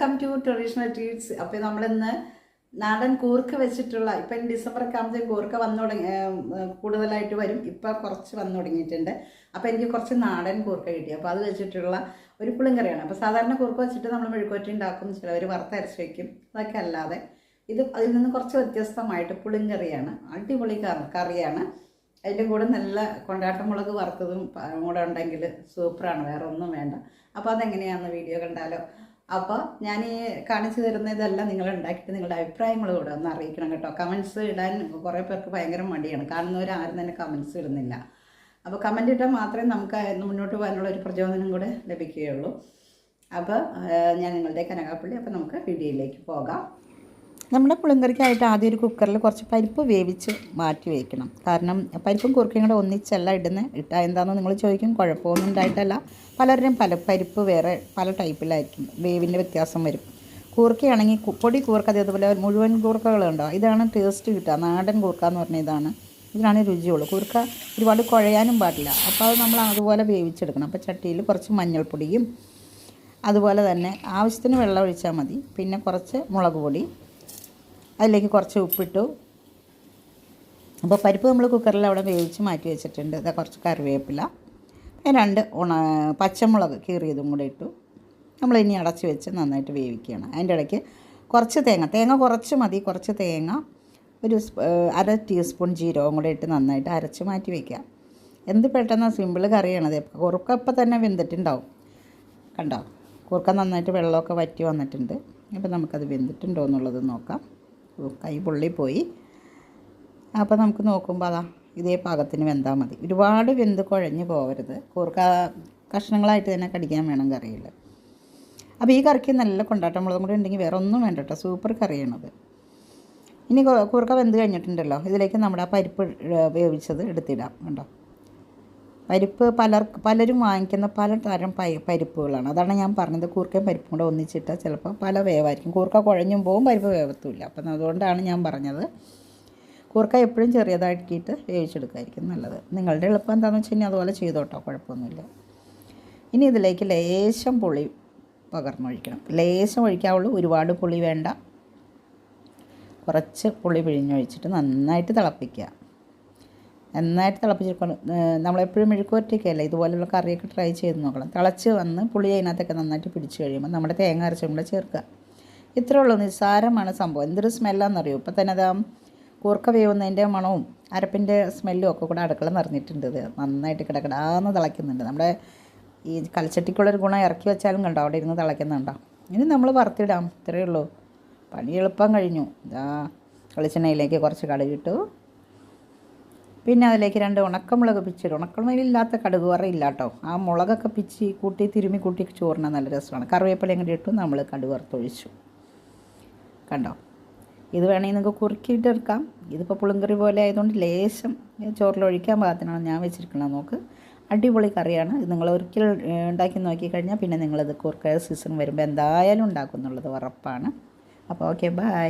Welcome to traditional treats അപ്പോൾ നമ്മളിന്ന് നാടൻ കൂർക്ക വെച്ചിട്ടുള്ള ഇപ്പം ഡിസംബർ ഒക്കെ ആകുമ്പോഴത്തേക്കും കൂർക്ക വന്നു തുടങ്ങി കൂടുതലായിട്ട് വരും. ഇപ്പം കുറച്ച് വന്നു തുടങ്ങിയിട്ടുണ്ട്. അപ്പോൾ എനിക്ക് കുറച്ച് നാടൻ കൂർക്ക കിട്ടി. അപ്പോൾ അത് വെച്ചിട്ടുള്ള ഒരു പുളിങ്കറിയാണ് അപ്പോൾ സാധാരണ കൂർക്ക വെച്ചിട്ട് നമ്മൾ മെഴുക്കുവറ്റി ഉണ്ടാക്കും ചിലവർ വറുത്തരച്ച് വയ്ക്കും അതൊക്കെ അല്ലാതെ ഇത് അതിൽ നിന്ന് കുറച്ച് വ്യത്യസ്തമായിട്ട് പുളിങ്കറിയാണ് അടിപൊളി കറി കറിയാണ്. അതിന്റെ കൂടെ നല്ല കൊണ്ടാട്ടമുളക് വറുത്തതും കൂടെ ഉണ്ടെങ്കിൽ സൂപ്പറാണ്. വേറെ ഒന്നും വേണ്ട. അപ്പോൾ അതെങ്ങനെയാണെന്ന് വീഡിയോ കണ്ടാലോ? അപ്പോൾ ഞാൻ ഈ കാണിച്ചു തരുന്ന ഇതെല്ലാം നിങ്ങൾ ഉണ്ടാക്കിയിട്ട് നിങ്ങളുടെ അഭിപ്രായങ്ങൾ കൂടെ ഒന്ന് അറിയിക്കണം കേട്ടോ. കമൻസ് ഇടാൻ കുറേ പേർക്ക് ഭയങ്കര മടിയാണ്. കാണുന്നവർ ആരും തന്നെ കമൻസ് ഇടുന്നില്ല. അപ്പോൾ കമന്റ് ഇട്ടാൽ മാത്രമേ നമുക്ക് മുന്നോട്ട് പോകാനുള്ള ഒരു പ്രചോദനം കൂടെ ലഭിക്കുകയുള്ളൂ. അപ്പോൾ ഞാൻ നിങ്ങളുടെ കനകാപ്പള്ളി അപ്പോൾ നമുക്ക് വീഡിയോയിലേക്ക് പോകാം. നമ്മുടെ പുളിങ്കറിക്കായിട്ട് ആദ്യം ഒരു കുക്കറിൽ കുറച്ച് പരിപ്പ് വേവിച്ച് മാറ്റി വയ്ക്കണം കാരണം പരിപ്പും കുറുക്കയും കൂടെ ഒന്നിച്ചല്ല ഇടുന്നത് ഇട്ടാൽ എന്താണെന്ന് നിങ്ങൾ ചോദിക്കും. കുഴപ്പമൊന്നും ഉണ്ടായിട്ടല്ല. പലരുടെയും പല പരിപ്പ് വേറെ പല ടൈപ്പിലായിരിക്കും. വേവിന്റെ വ്യത്യാസം വരും. കൂർക്കയാണെങ്കിൽ പൊടി കൂർക്ക അതേപോലെ മുഴുവൻ കൂർക്കകളുണ്ടോ ഇതാണ് ടേസ്റ്റ് കിട്ടുക. നാടൻ കൂർക്ക എന്ന് പറഞ്ഞ ഇതാണ്. ഇതിനാണ് രുചിയുള്ളൂ. കൂർക്ക ഒരുപാട് കുഴയാനും പാടില്ല. അപ്പോൾ അത് നമ്മൾ അതുപോലെ വേവിച്ചെടുക്കണം. അപ്പോൾ ചട്ടിയിൽ കുറച്ച് മഞ്ഞൾപ്പൊടിയും അതുപോലെ തന്നെ ആവശ്യത്തിന് വെള്ളം ഒഴിച്ചാൽ മതി. പിന്നെ കുറച്ച് മുളക് പൊടി. അതിലേക്ക് കുറച്ച് ഉപ്പിട്ടു. അപ്പോൾ പരിപ്പ് നമ്മൾ കുക്കറിൽ അവിടെ വേവിച്ച് മാറ്റി വെച്ചിട്ടുണ്ട്. ഇതാ കുറച്ച് കറിവേപ്പില. രണ്ട് ഉണ പച്ചമുളക് കീറിയതും കൂടെ ഇട്ടു. നമ്മൾ ഇനി അടച്ച് വെച്ച് നന്നായിട്ട് വേവിക്കുകയാണ്. അതിന്റെ ഇടയ്ക്ക് കുറച്ച് തേങ്ങ തേങ്ങ കുറച്ച് മതി കുറച്ച് തേങ്ങ. ഒരു അര ടീസ്പൂൺ ജീരകം കൂടെ ഇട്ട് നന്നായിട്ട് അരച്ച് മാറ്റി വയ്ക്കുക എന്ത് പെട്ടെന്ന് സിമ്പിൾ കറിയാണത് കുറുക്കപ്പം തന്നെ വെന്തിട്ടുണ്ടാവും. കണ്ടോ? കുറുക്ക നന്നായിട്ട് വെള്ളമൊക്കെ വറ്റി വന്നിട്ടുണ്ട്. ഇപ്പം നമുക്കത് വെന്തിട്ടുണ്ടോ എന്നുള്ളത് നോക്കാം. കൈ പൊള്ളിപ്പോയി. അപ്പോൾ നമുക്ക് നോക്കുമ്പോൾ അതാ ഇതേ പാകത്തിന് വെന്താൽ മതി. ഒരുപാട് വെന്ത് കുഴഞ്ഞ് പോകരുത് കൂർക്ക കഷ്ണങ്ങളായിട്ട് തന്നെ കടിക്കാൻ വേണം കറിയിൽ അപ്പോൾ ഈ കറിക്ക് നല്ല കൊണ്ടാട്ടം മുളകും കൂടി ഉണ്ടെങ്കിൽ വേറെ ഒന്നും വേണ്ട കേട്ടോ സൂപ്പർ കറിയാണത് ഇനി കൂർക്ക വെന്ത് കഴിഞ്ഞിട്ടുണ്ടല്ലോ. ഇതിലേക്ക് നമ്മുടെ ആ പരിപ്പ് വേവിച്ചത് എടുത്തിടാം. കണ്ടോ? പരിപ്പ് പലർ പലരും വാങ്ങിക്കുന്ന പല തരം പൈ പരിപ്പുകളാണ്. അതാണ് ഞാൻ പറഞ്ഞത്. കൂർക്കയും പരിപ്പും കൂടെ ഒന്നിച്ചിട്ടാൽ ചിലപ്പോൾ പല വേവായിരിക്കും. കൂർക്ക കുഴഞ്ഞും പോവും പരിപ്പ് വേവത്തുമില്ല. അപ്പം അതുകൊണ്ടാണ് ഞാൻ പറഞ്ഞത്. കൂർക്ക എപ്പോഴും ചെറിയതാക്കിയിട്ട് വേവിച്ചെടുക്കായിരിക്കും നല്ലത്. നിങ്ങളുടെ എളുപ്പം എന്താണെന്ന് വെച്ച് കഴിഞ്ഞാൽ അതുപോലെ ചെയ്തോട്ടോ. കുഴപ്പമൊന്നുമില്ല. ഇനി ഇതിലേക്ക് ലേശം പുളി പകർന്നൊഴിക്കണം. ലേശം ഒഴിക്കാവുള്ളൂ. ഒരുപാട് പുളി വേണ്ട. കുറച്ച് പുളി പിഴിഞ്ഞൊഴിച്ചിട്ട് നന്നായിട്ട് തിളപ്പിക്കുക. നന്നായിട്ട് തിളപ്പിച്ചെടുക്കണം. നമ്മളെപ്പോഴും മെഴുക്കുവരട്ടിക്കല്ലേ ഇതുപോലെയുള്ള കറിയൊക്കെ ട്രൈ ചെയ്ത് നോക്കണം. തിളച്ച് വന്ന് പുളി അതിനകത്തൊക്കെ നന്നായിട്ട് പിടിച്ച് കഴിയുമ്പോൾ നമ്മുടെ തേങ്ങ അരച്ചും കൂടെ ചേർക്കുക. ഇത്രേ ഉള്ളൂ. നിസ്സാരമാണ് സംഭവം. എന്തൊരു സ്മെല്ലാണെന്നറിയോ ഇപ്പം തന്നെ അതാ കൂർക്ക വേവുന്നതിന്റെ മണവും അരപ്പിന്റെ സ്മെല്ലും ഒക്കെ കൂടെ അടുക്കള നിറഞ്ഞിട്ടുണ്ട് ഇത്. നന്നായിട്ട് കിടക്കിടാന്ന് തിളയ്ക്കുന്നുണ്ട്. നമ്മുടെ ഈ കലച്ചട്ടിക്കുള്ളൊരു ഗുണം ഇറക്കി വെച്ചാലും കണ്ടോ? അവിടെ ഇരുന്ന് തിളയ്ക്കുന്നുണ്ടോ? ഇനി നമ്മൾ വറുത്തിടാം. ഇത്രയേ ഉള്ളൂ. പണി എളുപ്പം കഴിഞ്ഞു. ഇതാ വെളിച്ചെണ്ണയിലേക്ക് കുറച്ച് കടുകിട്ടു പിന്നെ അതിലേക്ക് രണ്ട് ഉണക്കമുളക് പിച്ചിടും ഉണക്കമുളകില്ലാത്ത കടുക് വറയില്ല കേട്ടോ. ആ മുളകൊക്കെ പിച്ചി കൂട്ടി തിരുമ്മി കൂട്ടി ചോറിന് നല്ല രസമാണ്. കറിവേപ്പിലയും കൂടി ഇട്ടു നമ്മൾ കടുക് വറുത്തൊഴിച്ചു. കണ്ടോ? ഇത് വേണമെങ്കിൽ നിങ്ങൾക്ക് കുറുക്കിയിട്ടെടുക്കാം ഇതിപ്പോൾ പുളിങ്കറി പോലെ ആയതുകൊണ്ട് ലേശം ചോറിലൊഴിക്കാൻ പാകത്തിനാണ് ഞാൻ വെച്ചിരിക്കുന്നത്. നോക്ക് അടിപൊളി കറിയാണ്. ഇത് നിങ്ങൾ ഒരിക്കൽ ഉണ്ടാക്കി നോക്കിക്കഴിഞ്ഞാൽ പിന്നെ നിങ്ങളിത് കുറുക്ക സീസൺ വരുമ്പോൾ എന്തായാലും ഉണ്ടാക്കും എന്നുള്ളത് ഉറപ്പാണ്. അപ്പോൾ ഓക്കെ ബൈ.